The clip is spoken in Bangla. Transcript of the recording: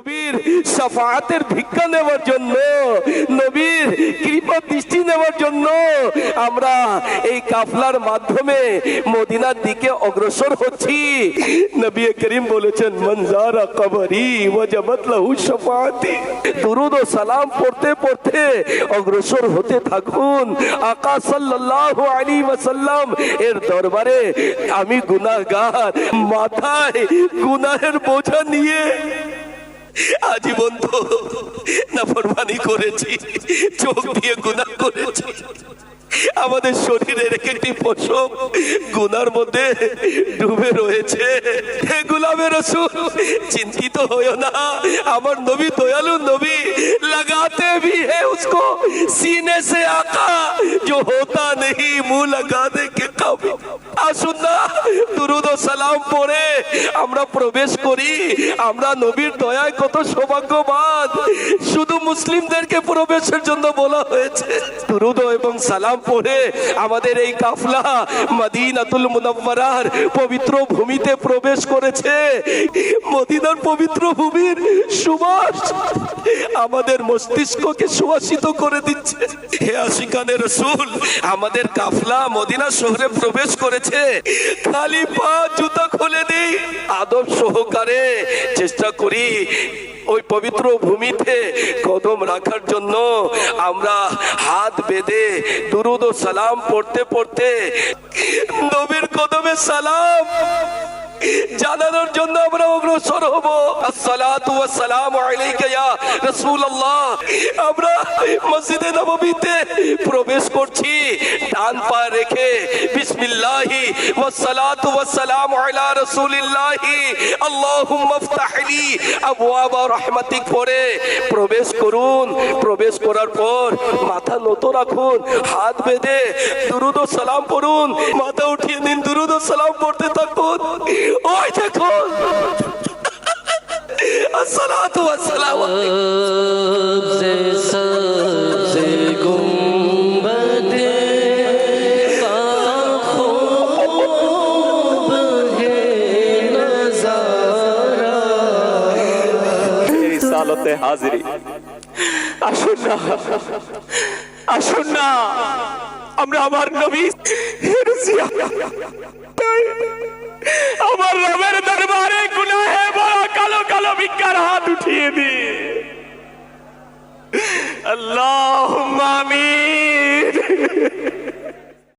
নবীর সাফাতের ভিক্ষা নেওয়ার জন্য, নবীর কৃপা দৃষ্টি নেওয়ার জন্য আমরা এই কাফলার মাধ্যমে মদিনার দিকে অগ্রসর হচ্ছি। নবী করিম বলেছেন মনজারা কবরি ওয়াজাবাত শাফাআতি। দুরুদ ও সালাম পড়তে পড়তে অগ্রসর হতে থাকুন। আকা সাল্লাল্লাহু আলাইহি ওয়াসাল্লাম এর দরবারে আমি গুনাহগার, মাথায় গুনাহের বোঝা নিয়ে আজীবন তো নাফরমানি করেছি চোখ দিয়ে গুনাহ করেছি আমাদের শরীরের এক একটি পশম গুনার মধ্যে ডুবে রয়েছে হে গুলামের রসুল চিন্তিত হইও না আমার নবী দয়ালু নবী लगाते भी है उसको सीने से आका जो होता नहीं मुंह लगाने के काबिल আসুন না দুরুদ ও সালাম আমরা প্রবেশ করি। আমরা নবীর দয়ায় কত সৌভাগ্যবান। শুধু মুসলিমদেরকে প্রবেশের জন্য বলা হয়েছে। দুরুদ এবং সালাম আমাদের এই কাফলা মদিনাতুল মুনাওয়ারার পবিত্র ভূমিতে প্রবেশ করেছে। মদিনার পবিত্র ভূমির সুবাস আমাদের মস্তিষ্ককে সুবাসিত করে দিচ্ছে। হে আশিকানে রসুল, আমাদের কাফলা মদিনা শহরে প্রবেশ করেছে। খালি পা, জুতা খুলে দিই। আদব সহকারে চেষ্টা করি ওই পবিত্র ভূমিতে কদম রাখার জন্য। আমরা হাত বেঁধে দুরুদ ও সালাম পড়তে পড়তে নবীর কদমে সালাম। জানানোর জন্য আমরা অগ্রসর হব আসসালাতু আলাইকা রাসূলুল্লাহ। আমরা মসজিদে নববীতে প্রবেশ করছি। ডান পা রেখে বিসমিল্লাহি ওয়াসসালাতু ওয়াসসালামু আলা রাসূলিল্লাহি। আল্লাহুম্মা ইফতাহ লি আবওয়াব রাহমাতিক পড়ে প্রবেশ করুন। প্রবেশ করার পর মাথা নত রাখুন, হাত বেঁধে দুরুদ ও সালাম পড়ুন, মাথা উঠিয়ে নিন, দুরুদ ও সালাম পড়তে থাকুন। اوعي الصلاة والسلام. سبزي سبزي گنبد کا خوب ہے نظارہ رسالت حاضری আসুন না আসুন না আমরা আমার নবী। আমার। রবের দরবারে গুনাহে বড় কালো কালো ভিক্ষার হাত উঠিয়ে দি আল্লাহ আমিন।